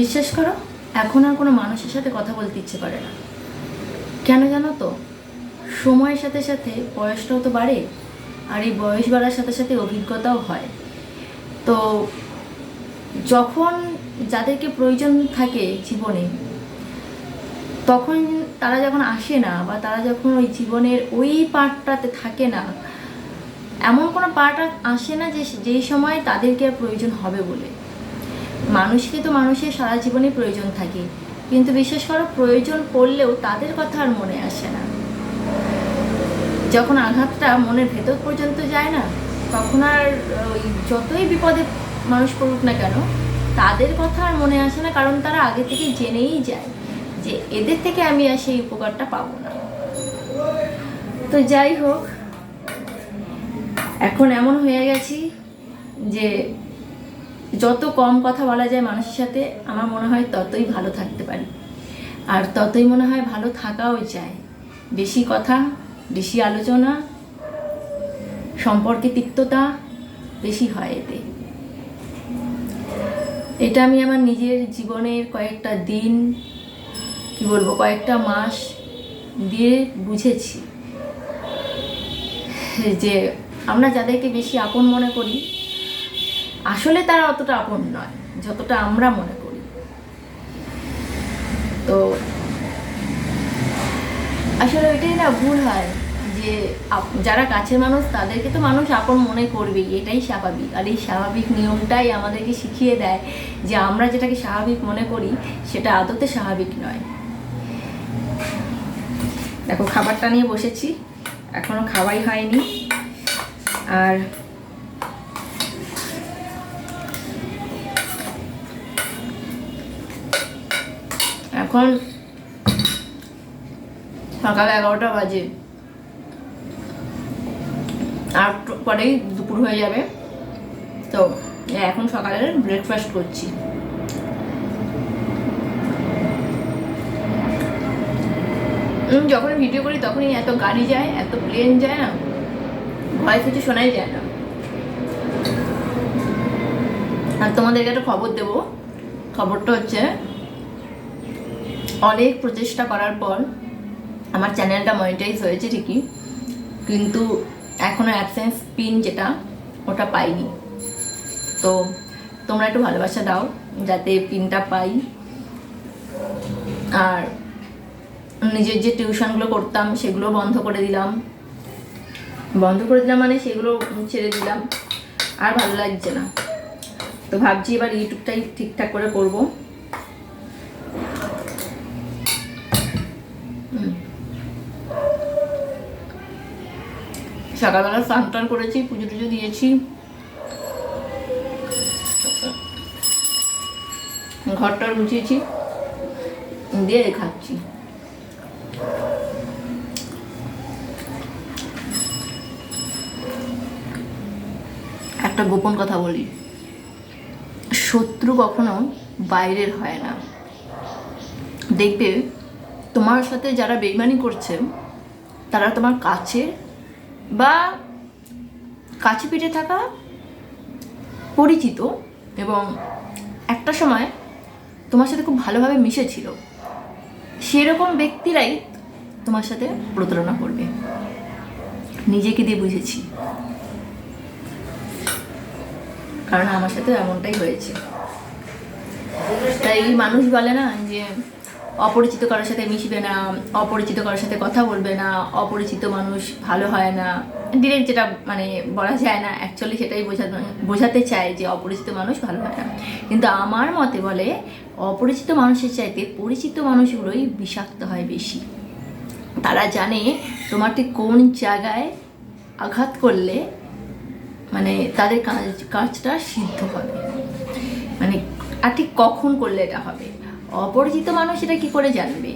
বিশ্বাস করো, এখন আর কোনো মানুষের সাথে কথা বলতে ইচ্ছে করে না। কেন জানো তো? সময়ের সাথে সাথে বয়সটাও তো বাড়ে, আর এই বয়স বাড়ার সাথে সাথে অভিজ্ঞতাও হয়। তো যখন যাদেরকে প্রয়োজন থাকে জীবনে, তখন তারা যখন আসে না বা তারা যখন ওই জীবনের ওই পার্টটাতে থাকে না, এমন কোনো পার্ট আসে না যে, যেই সময় তাদেরকে আর প্রয়োজন হবে বলে। মানুষকে তো মানুষের সারা জীবনে প্রয়োজন থাকে। কিন্তু বিশেষ করে, প্রয়োজন পড়লেও তাদের কথা আর মনে আসে না। যখন আঘাতটা মনের ভেতর পর্যন্ত যায় না, তখন আর ওই যতই বিপদে মানুষ পড়ুক না কেন, তাদের কথা আর মনে আসে না, কারণ তারা আগে থেকে জেনেই যায় যে এদের থেকে আমি আর সেই উপকারটা পাবো না। তো যাই হোক, এখন এমন হয়ে গেছি যে যত কম কথা বলা যায় মানুষের সাথে, আমার মনে হয় ততই ভালো থাকতে পারি। আর ততই মনে হয় ভালো থাকাও যায়। বেশি কথা, বেশি আলোচনা, সম্পর্কে তিক্ততা বেশি হয় এতে। এটা আমি আমার নিজের জীবনের কয়েকটা দিন, কি বলব, কয়েকটা মাস দিয়ে বুঝেছি যে আমরা যাদেরকে বেশি আপন মনে করি আসলে তারা অতটা আপন নয়, যতটা আমরা মনে করি। তো আসলে ওইটাই না ভুল হয় যে যারা কাছের মানুষ তাদেরকে তো মানুষ আপন মনে করবেই, এটাই স্বাভাবিক। আর এই স্বাভাবিক নিয়মটাই আমাদেরকে শিখিয়ে দেয় যে আমরা যেটাকে স্বাভাবিক মনে করি, সেটা আদতে স্বাভাবিক নয়। দেখো, খাবারটা নিয়ে বসেছি, এখনও খাওয়াই হয়নি। আর এখন সকাল এগারোটা বাজে। আর পরেই দুপুর হয়ে যাবে। তো এখন সকালের ব্রেকফাস্ট করছি। যখন ভিডিও করি তখনই এত গাড়ি যায়, এত প্লেন যায় না। ভয়েস কিছু শোনাই যায় না। আর তোমাদেরকে একটা খবর দেবো। খবরটা হচ্ছে অনেক প্রচেষ্টা করার পর আমার চ্যানেলটা মনিটাইজ হয়েছে ঠিকই, কিন্তু এখনও অ্যাডসেন্স পিন যেটা, ওটা পাইনি। তো তোমরা একটু ভালোবাসা দাও, যাতে পিনটা পাই। আর নিজের যে টিউশনগুলো করতাম, সেগুলো বন্ধ করে দিলাম। বন্ধ করে দিলাম মানে সেগুলো ছেড়ে দিলাম। আর ভালো লাগছে না। তো ভাবছি এবার ইউটিউবটাই ঠিকঠাক করে করব। সকালবেলা স্নান টান করেছি, পুজো টুজো দিয়েছি। ঘরটা গুছিয়েছি, দিয়ে খাচ্ছি। একটা গোপন কথা বলি। শত্রু কখনো বাইরের হয় না। দেখবে তোমার সাথে যারা বেইমানি করছে, তারা তোমার কাছে বা কাছে পিঠে থাকা পরিচিত এবং একটা সময় তোমার সাথে খুব ভালোভাবে মিশেছিল, সেরকম ব্যক্তিরাই তোমার সাথে প্রতারণা করবে। নিজেকে দিয়ে বুঝেছি। কারণ আমার সাথে এমনটাই হয়েছে। তাই মানুষ বলে না যে অপরিচিত কারোর সাথে মিশবে না, অপরিচিত কারোর সাথে কথা বলবে না, অপরিচিত মানুষ ভালো হয় না। ডিরেক্ট যেটা মানে বলা যায় না অ্যাকচুয়ালি সেটাই বোঝানো বোঝাতে চায় যে অপরিচিত মানুষ ভালো হয় না। কিন্তু আমার মতে বলে, অপরিচিত মানুষের চাইতে পরিচিত মানুষগুলোই বিষাক্ত হয় বেশি। তারা জানে তোমার ঠিক কোন জায়গায় আঘাত করলে মানে তাদের কাজ কাজটা সিদ্ধ হবে। মানে আর ঠিক কখন করলে এটা হবে? অপরিচিত মানুষ এটা কি করে জানবে?